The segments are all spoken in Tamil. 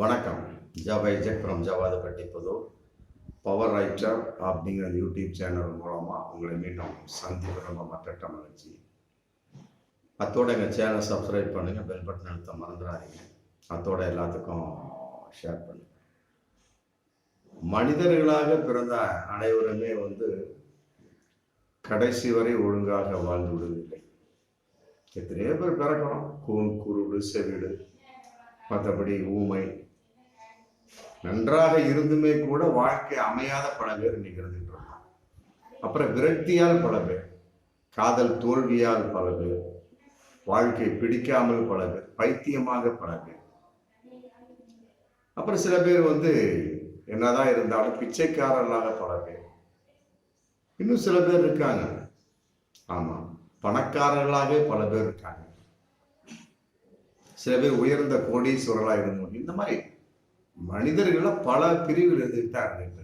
வணக்கம். ஜபை ஜெக் from Javadhapatti Puthur power writer அப்படிங்கிற யூடியூப் சேனல் மூலமாக உங்களை மீண்டும் சந்திப்பு ரொம்ப மற்ற மகிழ்ச்சி. அத்தோட எங்கள் சேனலை சப்ஸ்கிரைப் பண்ணுங்கள் பெல் பட்டன் அழுத்த மறந்துடாதீங்க. அத்தோட எல்லாத்துக்கும் ஷேர் பண்ணுங்கள் மனிதர்களாக பிறந்த அனைவருமே வந்து கடைசி வரை ஒழுங்காக வாழ்ந்து விடுவதில்லை. எத்தனையோ பேர் பிறக்கணும். கூண் குருடு செவிடு மற்றபடி ஊமை நன்றாக இருந்துமே கூட வாழ்க்கை அமையாத பல பேர் இன்னைக்கு இருந்துட்டு அப்புறம் விரக்தியால் பல பேர் காதல் தோல்வியால் பல பேர் வாழ்க்கை பிடிக்காமல் பல பேர் பைத்தியமாக பல பேர். அப்புறம் சில பேர் வந்து என்னதான் இருந்தாலும் பிச்சைக்காரர்களாக பல பேர். இன்னும் சில பேர் இருக்காங்க. ஆமாம் பணக்காரர்களாகவே பல பேர் இருக்காங்க. சில பேர் உயர்ந்த கோடீஸ்வரர்களாக இருந்தவங்க இந்த மாதிரி மனிதர்களில் பல பிரிவில் இருந்துட்டு தான் இருக்கு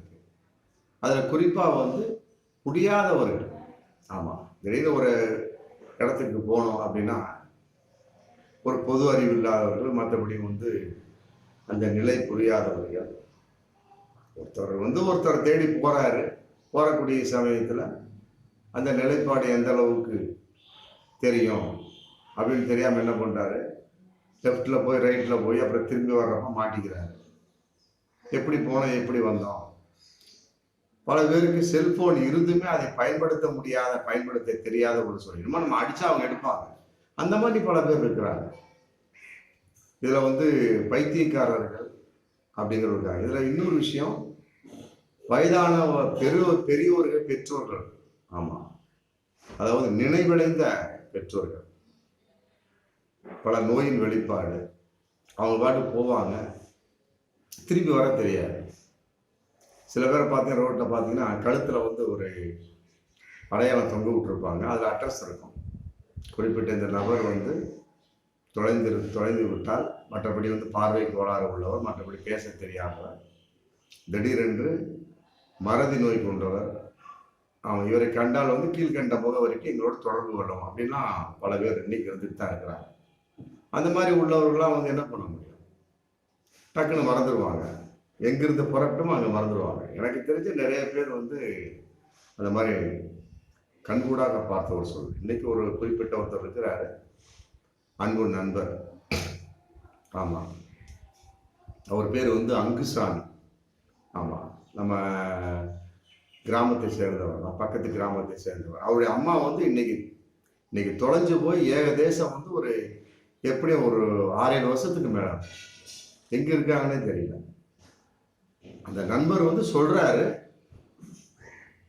அதில் குறிப்பாக வந்து முடியாதவர்கள். ஆமாம் திடீர்னு ஒரு இடத்துக்கு போனோம் அப்படின்னா ஒரு பொது அறிவு இல்லாதவர்கள் மற்றபடி வந்து அந்த நிலை புரியாதவர்கள். ஒருத்தர் வந்து ஒருத்தர் தேடி போகிறாரு போகக்கூடிய சமயத்தில் அந்த நிலைப்பாடு எந்த அளவுக்கு தெரியும் அப்படின்னு தெரியாமல் என்ன பண்ணுறாரு லெஃப்டில் போய் ரைட்டில் போய் அப்புறம் திரும்பி வர்றப்ப மாட்டிக்கிறாரு. எப்படி போனோம் எப்படி வந்தோம். பல பேருக்கு செல்போன் இருந்துமே அதை பயன்படுத்த முடியாத பயன்படுத்த தெரியாத ஒரு சொல்லிடுமா நம்ம அடிச்சா அவங்க எடுப்பாங்க. அந்த மாதிரி பல பேர் இருக்கிறாங்க. இதுல வந்து பைத்தியக்காரர்கள் அப்படிங்கிற இருக்காங்க இதுல இன்னொரு விஷயம் வயதான பெரு பெரியோர்கள் பெற்றோர்கள். ஆமா. அதாவது நினைவடைந்த பெற்றோர்கள். பல நோயின் வெளிப்பாடு. அவங்க பாட்டு போவாங்க. திரும்பி வர தெரியாது. சில பேரை பார்த்தீங்க ரோட்டில் பார்த்தீங்கன்னா கழுத்தில் வந்து ஒரு அடையாளம் தொங்க விட்டுருப்பாங்க. அதில் அட்ரஸ் இருக்கும். குறிப்பிட்ட இந்த நபர் வந்து தொலைந்து தொலைந்து விட்டால் மற்றபடி வந்து பார்வை கோளாறு உள்ளவர் மற்றபடி பேச தெரியாதவர் திடீரென்று மறதி நோய் கொண்டவர் அவன் இவரை கண்டால் வந்து கீழ்கண்ட வரைக்கும் எங்களோட தொடர்பு கொள்ளும் அப்படின்னா பல பேர் இன்னைக்கு இருந்துட்டு தான் இருக்கிறாங்க. அந்த மாதிரி உள்ளவர்கள்லாம் வந்து என்ன பண்ண முடியும்? டக்குன்னு மறந்துடுவாங்க எங்கிருந்து புறப்பட்டும் அங்கே மறந்துடுவாங்க எனக்கு தெரிஞ்ச நிறைய பேர் வந்து அந்த மாதிரி கண்கூடாக பார்த்த ஒரு சொல். இன்னைக்கு ஒரு குறிப்பிட்ட ஒருத்தர் இருக்கிறாரு. அன்பு நண்பர். ஆமாம் அவர் பேர் வந்து அங்குசாமி. ஆமாம் நம்ம கிராமத்தை சேர்ந்தவர் தான். பக்கத்து கிராமத்தை சேர்ந்தவர். அவருடைய அம்மா வந்து இன்னைக்கு இன்னைக்கு தொலைஞ்சு போய் ஏகதேசம் வந்து ஒரு எப்படியும் ஒரு ஆறேழு வருஷத்துக்கு மேலே. எங்க இருக்காங்கன்னே தெரியல. அந்த நண்பர் வந்து சொல்றாரு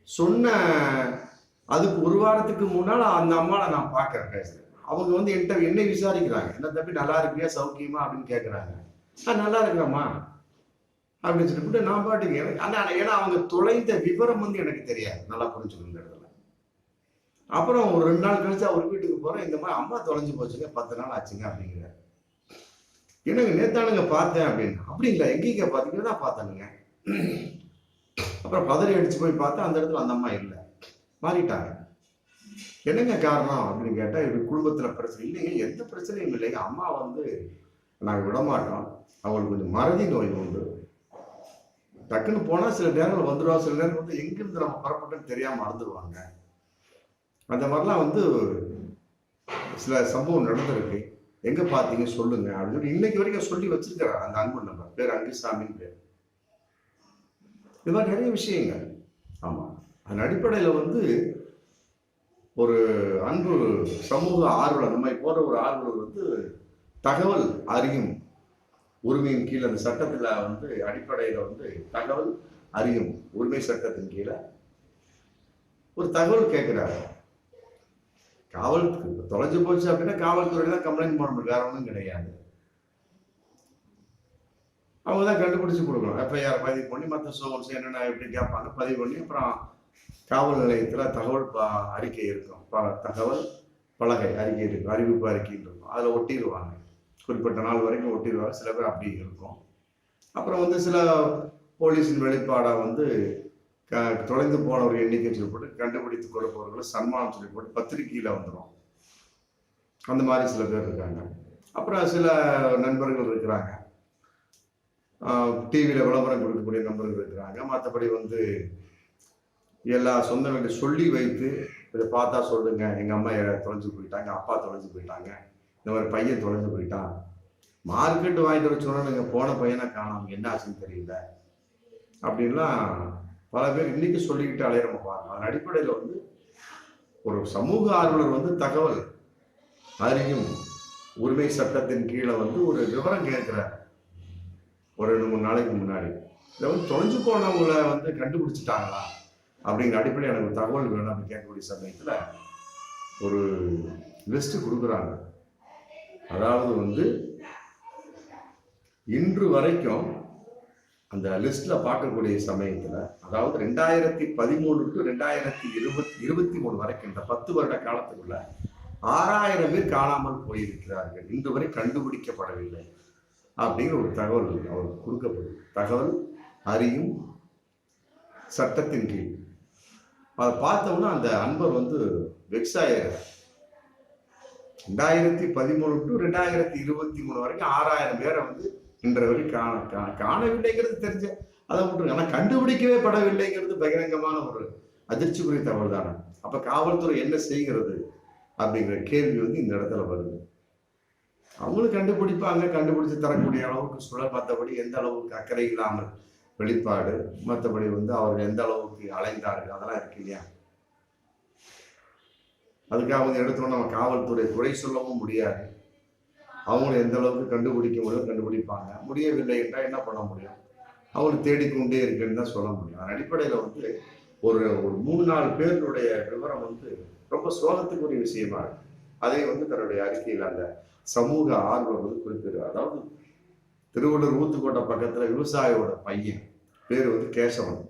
சொன்ன அதுக்கு ஒரு வாரத்துக்கு முன்னால் அந்த அம்மாவை நான் பார்க்குறேன் பேசுறேன். அவங்க வந்து என்கிட்ட என்னை விசாரிக்கிறாங்க. என்ன தம்பி நல்லா இருக்கியா சௌக்கியமா அப்படின்னு கேட்குறாங்க ஆ நல்லா இருக்கிறேம்மா அப்படின்னு சொல்லிட்டு நான் பாட்டுக்கு ஆனால் ஏன்னா அவங்க தொலைந்த விவரம் வந்து எனக்கு தெரியாது. நல்லா புரிஞ்சுக்கணும் இடத்துல. அப்புறம் ஒரு ரெண்டு நாள் கழிச்சு அவர் வீட்டுக்கு போகிறேன் இந்த மாதிரி அம்மா தொலைஞ்சு போச்சுங்க. பத்து நாள் ஆச்சுங்க அப்படிங்கிறார். என்னங்க நேத்தானுங்க பார்த்தேன் அப்படின்னு. அப்படிங்களா எங்கேங்க பார்த்தீங்கன்னா தான் பார்த்தேனுங்க. அப்புறம் பதறி அடிச்சு போய் பார்த்தா அந்த இடத்துல அந்த அம்மா இல்லை. மாறிட்டாங்க. என்னங்க காரணம் அப்படின்னு கேட்டால் இது குடும்பத்தில் பிரச்சனை. இல்லைங்க எந்த பிரச்சனையும் இல்லைங்க. அம்மா வந்து நாங்கள் விடமாட்டோம். அவங்களுக்கு கொஞ்சம் மறதி நோய் உண்டு. டக்குன்னு போனால் சில நேரங்கள் வந்துடுவா சில நேரம் வந்து எங்கிருந்து நம்ம புறப்பட்டோன்னு தெரியாமல் மறந்துடுவாங்க அந்த மாதிரிலாம் வந்து சில சம்பவம் நடந்திருக்கு. எங்க பார்த்தீங்க சொல்லுங்க அப்படின்னு சொல்லி இன்னைக்கு வரைக்கும் சொல்லி வச்சிருக்கிறார். அந்த அன்பு நம்பர் பேர் அங்குசாமின்னு பேர். இது மாதிரி நிறைய விஷயங்கள். ஆமா. அதன் அடிப்படையில வந்து ஒரு அன்பு சமூக ஆர்வலர் மாதிரி போற ஒரு ஆர்வலர் வந்து தகவல் அறியும். உரிமையின் கீழே அந்த சட்டத்துல வந்து அடிப்படையில வந்து தகவல் அறியும். உரிமை சட்டத்தின் கீழே ஒரு தகவல் கேட்கிறாரு. காவல் தொலைஞ்சு போச்சு அப்படின்னா காவல்துறை தான் கம்ப்ளைண்ட் பண்ண முடியும். வேற ஒன்றும் கிடையாது. அவங்க தான் கண்டுபிடிச்சு கொடுக்கணும். எஃப்ஐஆர் பதிவு பண்ணி மற்ற சோகன்ஸ் என்னென்ன எப்படி கேட்பாங்க பதிவு பண்ணி அப்புறம் காவல் நிலையத்தில் தகவல் அறிக்கை இருக்கும். ப- தகவல் பலகை அறிக்கை இருக்கும் அறிவிப்பு அறிக்கைன்னு இருக்கும். அதில் ஒட்டிடுவாங்க. குறிப்பிட்ட நாள் வரைக்கும் ஒட்டிடுவாங்க. சில பேர் அப்படி இருக்கும். அப்புறம் வந்து சில போலீஸின் வெளிப்பாடாக வந்து க தொலைந்து போன ஒரு எண்ணிக்கை சொல்லி போட்டு கண்டுபிடித்து கொடுப்பவர்களை சன்மானம் சொல்லப்பட்டு பத்திரிகையில் பத்திரிக்கையில் வந்துடும் அந்த மாதிரி சில பேர் இருக்காங்க. அப்புறம் சில நண்பர்கள் இருக்கிறாங்க. டிவியில் விளம்பரம் கொடுக்கக்கூடிய நண்பர்கள் இருக்கிறாங்க. மற்றபடி வந்து எல்லா சொந்தங்கள்ட்ட சொல்லி வைத்து இதை பார்த்தா சொல்லுங்க எங்கள் அம்மா தொலைஞ்சு போயிட்டாங்க அப்பா தொலைஞ்சு போயிட்டாங்க இந்த மாதிரி பையன் தொலைஞ்சு போயிட்டான். மார்க்கெட் வாங்கிட்டு வச்சோன்னா நீங்கள் போன பையனை காணாம என்ன ஆச்சுன்னு தெரியல. அப்படின்லாம் பல பேர் இன்னைக்கு சொல்லிக்கிட்டு அலையிற பாருங்க அதன் அடிப்படையில் வந்து ஒரு சமூக ஆர்வலர் வந்து தகவல் அறியும் உரிமை சட்டத்தின் கீழே வந்து ஒரு விவரம் கேட்குறார். ஒரு ரெண்டு மூணு நாளைக்கு முன்னாடி. இதை வந்து தொலைஞ்சு போனவங்களை வந்து கண்டுபிடிச்சிட்டாங்களா? அப்படிங்கிற அடிப்படையில் எனக்கு ஒரு தகவல் வேணும் அப்படின்னு கேட்கக்கூடிய சமயத்தில் ஒரு லிஸ்ட்டு கொடுக்குறாங்க. அதாவது வந்து இன்று வரைக்கும் அந்த லிஸ்ட்டில் பார்க்கக்கூடிய சமயத்தில் அதாவது ரெண்டாயிரத்தி பதிமூணு டு ரெண்டாயிரத்தி இருபத்தி இருபத்தி மூணு வரைக்கும் இந்த பத்து வருட காலத்துக்குள்ள ஆறாயிரம் பேர் காணாமல் போயிருக்கிறார்கள். இன்று வரை கண்டுபிடிக்கப்படவில்லை அப்படிங்கிற ஒரு தகவல் அவருக்கு கொடுக்கப்படும். தகவல் அறியும் சட்டத்தின் கீழ். அதை பார்த்தோம்னா அந்த அன்பர் வந்து வெக்ஸ் ரெண்டாயிரத்தி பதிமூணு டு ரெண்டாயிரத்தி இருபத்தி மூணு வரைக்கும் ஆறாயிரம் பேரை வந்து இன்றைய வரை காண கா- காணவில்லைங்கிறது தெரிஞ்ச அதை விட்டுருங்க. ஆனால் கண்டுபிடிக்கவே படவில்லைங்கிறது பகிரங்கமான ஒரு அதிர்ச்சிக்குரிய தகவல் தானே அப்போ காவல்துறை என்ன செய்கிறது அப்படிங்கிற கேள்வி வந்து இந்த இடத்துல வருது. அவங்களும் கண்டுபிடிப்பாங்க. கண்டுபிடிச்சு தரக்கூடிய அளவுக்கு சுழல் மற்றபடி எந்த அளவுக்கு அக்கறை இல்லாமல் வெளிப்பாடு மற்றபடி வந்து அவர்கள் எந்த அளவுக்கு அலைந்தார்கள்? அதெல்லாம் இருக்கு இல்லையா? அதுக்காக வந்து எடுத்தோம் நம்ம காவல்துறை குறை சொல்லவும் முடியாது. அவங்களும் எந்த அளவுக்கு கண்டுபிடிக்க முடியும் கண்டுபிடிப்பாங்க. முடியவில்லை என்றால் என்ன பண்ண முடியும்? அவர் தேடிக்கொண்டே இருக்குன்னு தான் சொல்ல முடியும். அதன் அடிப்படையில் வந்து ஒரு ஒரு மூணு நாலு பேருடைய விவரம் வந்து ரொம்ப சோகத்துக்குரிய விஷயமா இருக்கு. அதை வந்து தன்னுடைய அறிக்கையில் அந்த சமூக ஆர்வம் வந்து குறிப்பிடுறார் அதாவது திருவள்ளூர் ஊத்துக்கோட்டை பக்கத்தில் விவசாயியோட பையன் பேர் வந்து கேசவன்.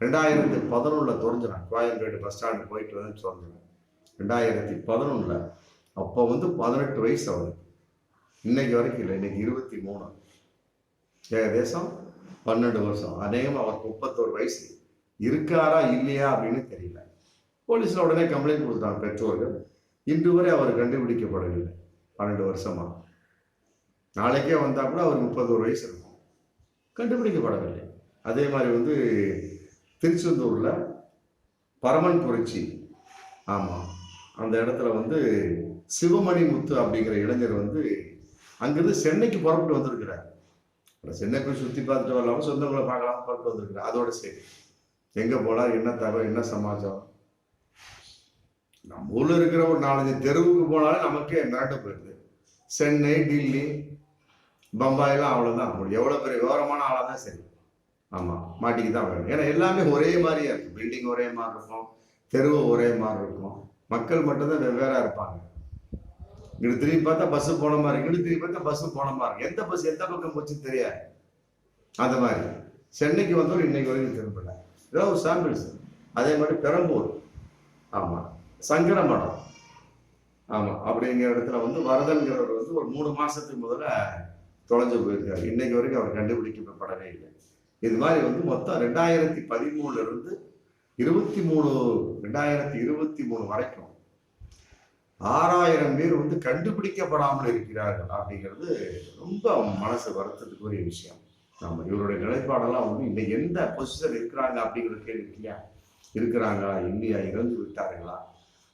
ரெண்டாயிரத்தி பதினொன்றில் தொலைஞ்சினான் கோயம்பேடு பஸ் ஸ்டாண்டு போயிட்டு வந்து தொலைஞ்சினான் ரெண்டாயிரத்தி பதினொன்றில் அப்போ வந்து பதினெட்டு வயசு அவனுக்கு. இன்னைக்கு வரைக்கும் இல்லை இன்னைக்கு இருபத்தி மூணு. ஏகதேசம் பன்னெண்டு வருஷம். அநேகம் அவருக்கு முப்பத்தோரு வயசு. இருக்காரா இல்லையா அப்படின்னு தெரியல. போலீஸ்ல உடனே கம்ப்ளைண்ட் கொடுத்தாங்க பெற்றோர்கள் இன்று வரை அவர் கண்டுபிடிக்கப்படவில்லை. பன்னெண்டு வருஷமா. நாளைக்கே வந்தா கூட அவர் முப்பத்தோரு வயசு இருக்கும். கண்டுபிடிக்கப்படவில்லை. அதே மாதிரி வந்து திருச்செந்தூர்ல பரமன் புரட்சி ஆமா. அந்த இடத்துல வந்து சிவமணி முத்து அப்படிங்கிற இளைஞர் வந்து அங்கிருந்து சென்னைக்கு புறப்பட்டு வந்திருக்கிறார். சென்னை போய் சுற்றி பார்த்துட்டு வரலாம சொந்தங்களை பார்க்கலாம் புறப்பட்டு வந்திருக்கிறார் அதோட சரி. எங்கே போனால் என்ன தகவல் என்ன சமாச்சாரம்? நம்ம ஊரில் இருக்கிற ஒரு நாலஞ்சு தெருவுக்கு போனாலே நமக்கே மிரண்டு போயிடுது. சென்னை டில்லி பம்பாயெல்லாம் அவ்வளவுதான். எவ்வளோ பெரிய விவரமான ஆளாக தான் சரி. ஆமாம் மாட்டிக்கு தான் வேணும் ஏன்னா எல்லாமே ஒரே மாதிரியா இருக்கும். பில்டிங் ஒரே மாதிரி இருக்கும். தெருவு ஒரே மாதிரி இருக்கும். மக்கள் மட்டும்தான் வெவ்வேறாக இருப்பாங்க. இங்கிட்டு திரும்பி பார்த்தா பஸ் போன மாதிரி இங்கிட்டு திரும்பி பார்த்தா பஸ்ஸு போன மாதிரி எந்த பஸ் எந்த பக்கம் போச்சுன்னு தெரியாது. அந்த மாதிரி. சென்னைக்கு வந்தோம் இன்னைக்கு வரைக்கும் திரும்பல. ஏதோ ஒரு சாம்பிள்ஸ் அதே மாதிரி பெரம்பூர். ஆமாம் சங்கரமடம் ஆமாம் அப்படிங்கிற இடத்துல வந்து வரதன்கிறவர் வந்து ஒரு மூணு மாதத்துக்கு முதல்ல தொலைஞ்சு போயிருக்காரு. இன்னைக்கு வரைக்கும் அவர் கண்டுபிடிக்கப்படவே இல்லை. இது மாதிரி வந்து மொத்தம் ரெண்டாயிரத்தி பதிமூணுல இருந்து இருபத்தி மூணு ரெண்டாயிரத்தி இருபத்தி மூணு வரைக்கும் ஆறாயிரம் பேர் வந்து கண்டுபிடிக்கப்படாமல் இருக்கிறார்கள் அப்படிங்கிறது ரொம்ப மனசு வருத்தத்துக்குரிய விஷயம். நம்ம இவருடைய நிலைப்பாடெல்லாம் வந்து இந்த எந்த பொசிஷன் இருக்கிறாங்க அப்படிங்கிற கேள்வி இல்லையா இருக்கிறாங்களா? இல்லையா? இறந்து விட்டார்களா?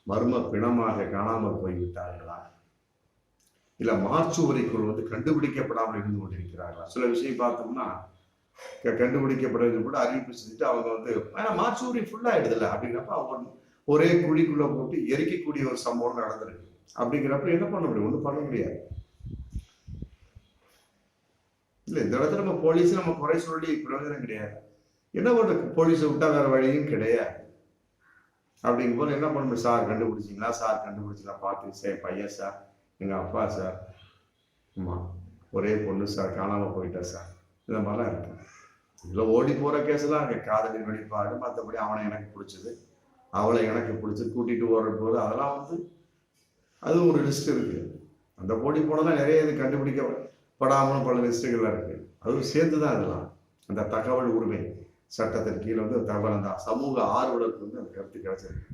மர்ம பிணமாக காணாமல் போய் விட்டார்களா மார்ச் மார்ச்சுவரிக்குள் வந்து கண்டுபிடிக்கப்படாமல் இருந்து கொண்டிருக்கிறார்களா? சில விஷயம் பார்த்தோம்னா கண்டுபிடிக்கப்படுறது கூட அறிவிப்பு செஞ்சுட்டு அவங்க வந்து ஏன்னா மார்ச்சுவரி ஃபுல்லாக ஆயிடுதுல்ல? அப்படிங்கிறப்ப அவங்க ஒரே குழிக்குள்ள போட்டு எரிக்கக்கூடிய ஒரு சம்பவம் நடந்திருக்கு. அப்படிங்கிறப்ப என்ன பண்ண முடியும்? ஒன்றும் பண்ண முடியாது. இல்ல இந்த இடத்துல நம்ம போலீஸ் நம்ம குறை சொல்லி பிரயோஜனம் கிடையாது. என்ன பண்றது? போலீஸை விட்டா வேற வழியும் கிடையாது. அப்படிங்கும் போது என்ன பண்ண முடியும்? சார் கண்டுபிடிச்சிங்களா? சார் கண்டுபிடிச்சிங்களா? பார்த்து சார் பையன் சார் எங்க அப்பா சார். ஆமா ஒரே பொண்ணு சார் காணாம போயிட்டா சார். இந்த மாதிரிலாம் இருக்கு. இதுல ஓடி போற கேஸ்லாம் இருக்கு காதலின் வெளிப்பாடு மற்றபடி அவனை எனக்கு பிடிச்சது. அவளை எனக்கு பிடிச்சி கூட்டிகிட்டு ஓடுற போது அதெல்லாம் வந்து அது ஒரு லிஸ்ட் இருக்குது அந்த போட்டி போனதான் நிறைய இது கண்டுபிடிக்கப்படாமலும் பல லிஸ்ட்டுகள்லாம் இருக்குது அதுவும் சேர்த்து தான் இதெல்லாம் அந்த தகவல் உரிமை சட்டத்தின் கீழே வந்து தகவல் அந்த சமூக ஆர்வலருக்கு வந்து அந்த கருத்து கிடைச்சிருக்கு.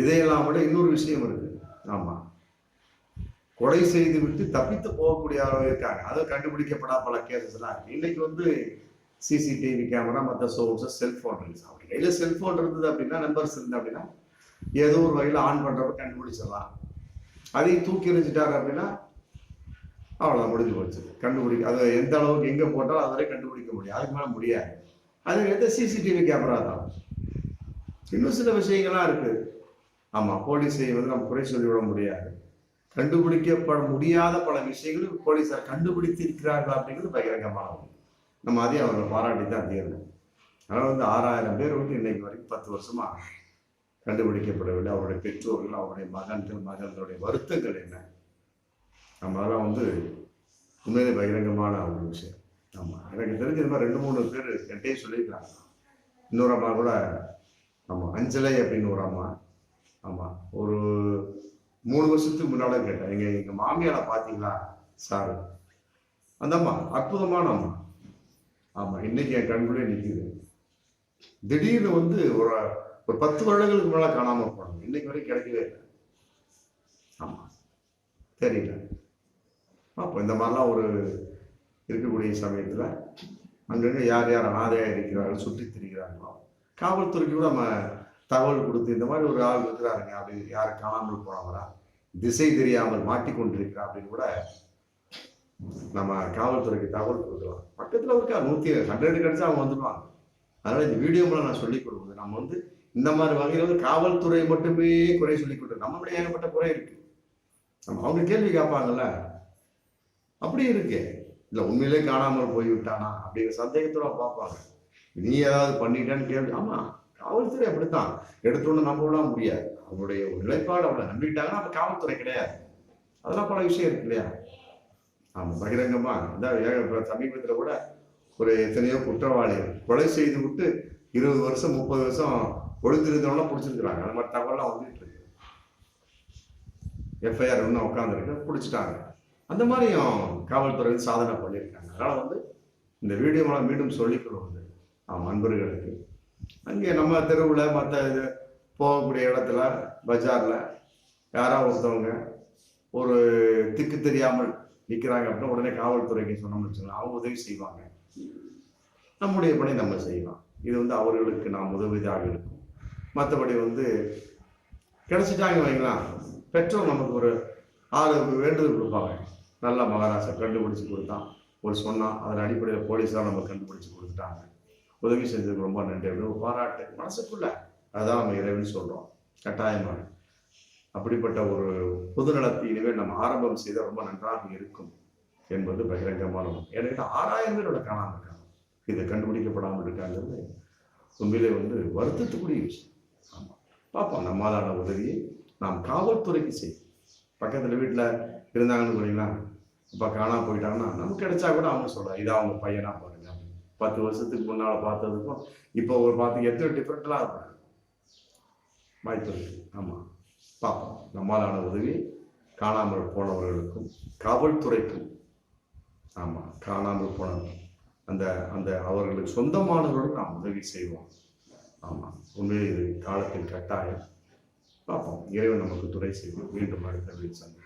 இதையெல்லாம் விட இன்னொரு விஷயம் இருக்குது ஆமாம் கொலை செய்து விட்டு தப்பித்து போகக்கூடியவர்கள் இருக்காங்க. அதை கண்டுபிடிக்கப்படாத பல கேசஸ்லாம் இருக்கு. இன்னைக்கு வந்து சிசிடிவி கேமரா மற்ற சோர்ஸஸ் செல்ஃபோன் இருந்துச்சு அப்படி கையில் செல்ஃபோன் இருந்தது அப்படின்னா நம்பர்ஸ் இருந்தது அப்படின்னா ஏதோ ஒரு வகையில் ஆன் பண்ணுறப்ப கண்டுபிடிச்சிடலாம். அதையும் தூக்கி எறிஞ்சிட்டாரு அப்படின்னா அவ்வளோதான் முடிஞ்சு போச்சு. கண்டுபிடிக்க அது எந்த அளவுக்கு எங்கே போட்டாலும் அதுவரை கண்டுபிடிக்க முடியும். அதுக்கு மேலே முடியாது. அதுக்கு சிசிடிவி கேமரா தான். இன்னும் சில விஷயங்கள்லாம் இருக்குது ஆமாம் போலீஸை வந்து நம்ம குறை சொல்லிவிட முடியாது. கண்டுபிடிக்கப்பட முடியாத பல விஷயங்களும் போலீஸார் கண்டுபிடித்திருக்கிறார்கள் அப்படிங்கிறது பகிரங்கமான நம்ம அதையும் அவர்களை பாராட்டி தான் தீரணும் அதனால் வந்து ஆறாயிரம் பேர் வந்து இன்னைக்கு வரைக்கும் பத்து வருஷமாக கண்டுபிடிக்கப்படவில்லை. அவருடைய பெற்றோர்கள் அவருடைய மகன்கள் மகன்களுடைய வருத்தங்கள் என்ன? நம்ம அதெல்லாம் வந்து உண்மையிலே பகிரங்கமான ஒரு விஷயம். ஆமாம் எனக்கு தெரிஞ்ச இந்த மாதிரி ரெண்டு மூணு பேர் என்கிட்டயே சொல்லியிருக்காங்க இன்னொரு அம்மா கூட ஆமாம் அஞ்சலை அப்படின்னு ஒரு அம்மா. ஆமாம் ஒரு மூணு வருஷத்துக்கு முன்னால் கேட்டேன் எங்கள் எங்கள் மாமியாரை பார்த்தீங்களா? சார். அந்த அம்மா அற்புதமான அம்மா. ஆமாம் இன்னைக்கு என் கண்குள்ளே நிற்குது திடீர்னு வந்து ஒரு ஒரு பத்து வருடங்களுக்கு மேலே காணாமல் போனாங்க இன்னைக்கு வரைக்கும் கிடைக்கவே இல்லை. ஆமாம் தெரியல. அப்போ இந்த மாதிரிலாம் ஒரு இருக்கக்கூடிய சமயத்தில் அங்கங்கே யார் யார் அனாதையாக இருக்கிறார்கள் சுற்றி திரிகிறாங்களோ காவல்துறைக்கு கூட நம்ம தகவல் கொடுத்து இந்த மாதிரி ஒரு ஆள் இருக்கிறாருங்க அப்படி யாரும் காணாமல் போனவரா திசை தெரியாமல் மாட்டிக்கொண்டிருக்கிறா அப்படின்னு கூட நம்ம காவல்துறைக்கு தகவல் கொடுக்கலாம். பக்கத்தில் இருக்கா? நூற்றி ஹண்ட்ரட் கிடச்சா அவங்க வந்துடுவாங்க அதனால் இந்த வீடியோ மூலம் நான் சொல்லிக் கொடுக்குறது நம்ம வந்து இந்த மாதிரி வகையில் வந்து காவல்துறை மட்டுமே குறை சொல்லிக் கொடுக்குறது நம்மளுடைய ஏகப்பட்ட குறை இருக்கு. நம்ம அவங்க கேள்வி கேட்பாங்கல்ல. அப்படி இருக்கு. இல்லை உண்மையிலே காணாமல் போய் விட்டானா அப்படிங்கிற சந்தேகத்தோட பார்ப்பாங்க. நீ ஏதாவது பண்ணிட்டான்னு கேள்வி. ஆமாம் காவல்துறை அப்படித்தான். எடுத்தோன்னு நம்பலாம் முடியாது. அவங்களுடைய ஒரு நிலைப்பாடு அவளை நம்பிட்டாங்கன்னா அப்போ காவல்துறை கிடையாது. அதெல்லாம் பல விஷயம் இருக்கு இல்லையா? ஆமாம் பகிரங்கமா. இந்த ஏக- சமீபத்தில் கூட ஒரு எத்தனையோ குற்றவாளிகள் கொலை செய்து விட்டு இருபது வருஷம் முப்பது வருஷம் ஒழுந்திருந்தவங்களாம் பிடிச்சிருக்கிறாங்க. அந்த மாதிரி தகவலாம் வந்துட்டு இருக்கு. எஃப்ஐஆர் இன்னும் உட்காந்துருக்கு பிடிச்சிட்டாங்க. அந்த மாதிரியும் காவல்துறை சாதனை பண்ணியிருக்காங்க. அதனால் வந்து இந்த வீடியோ மூலம் மீண்டும் சொல்லிக்கிறோம் வந்து ஆமாம் நண்பர்களுக்கு அங்கே நம்ம தெருவில் மற்ற இது போகக்கூடிய இடத்துல பஜாரில் யாராவது ஒருத்தவங்க ஒரு திக்கு தெரியாமல் நிற்கிறாங்க அப்படின்னா உடனே காவல்துறைக்கு சொன்னோம்னு வச்சுக்கலாம் அவங்க உதவி செய்வாங்க. நம்முடைய பணி நம்ம செய்யலாம். இது வந்து அவர்களுக்கு நாம் உதவியாக இருக்கும். மற்றபடி வந்து கிடைச்சிட்டாங்க வைங்களேன் பெற்றோர் நமக்கு ஒரு ஆளு வேண்டுதல் கொடுப்பாங்க. நல்ல மகாராஷ்டிரா கண்டுபிடிச்சு கொடுத்தான். ஒரு சொன்னான் அதன் அடிப்படையில் போலீஸாக நம்ம கண்டுபிடிச்சு கொடுத்துட்டாங்க. உதவி செஞ்சதுக்கு ரொம்ப நன்றி அப்படின்னு ஒரு பாராட்டு. மனசுக்குள்ள அதான் நம்ம இறைவன் சொல்கிறோம் கட்டாயமாக அப்படிப்பட்ட ஒரு பொதுநலத்தை இனிமேல் நம்ம ஆரம்பம் செய்தால் ரொம்ப நன்றாக இருக்கும் என்பது பகிரங்கமான ஒன்று. ஏன்னா ஆறாயிரம் பேரோட காணாமல் இருக்காங்க. இதை கண்டுபிடிக்கப்படாமல் இருக்காங்கிறது உண்மையிலே வந்து வருத்தத்துக்குரிய விஷயம். ஆமாம் பார்ப்போம். நம்மளான உதவியை நாம் காவல்துறைக்கு செய்யும் பக்கத்தில் வீட்டில் இருந்தாங்கன்னு சொன்னீங்கன்னா இப்போ காணாமல் போயிட்டாங்கன்னா நமக்கு கிடைச்சா கூட அவங்க சொல்கிறாங்க இதான் அவங்க பையனா பாருங்க. பத்து வருஷத்துக்கு முன்னால் பார்த்ததுக்கும் இப்போ ஒரு பார்த்து எத்தனை டிஃப்ரெண்ட்லாம் இருக்கும் வாய்ப்பு இருக்குது ஆமாம் பார்ப்போம் நம்மளான உதவி காணாமல் போனவர்களுக்கும் காவல்துறைக்கும். ஆமாம் காணாமல் போன அந்த அந்த அவர்களுக்கு சொந்தமானவர்களுக்கும் நாம் உதவி செய்வோம். ஆமாம் உண்மையில் இது காலத்தின் கட்டாயம். பார்ப்போம் இறைவன் நமக்கு துறை செய்வோம் மீண்டும் அடுத்த வீடு சந்திப்போம்.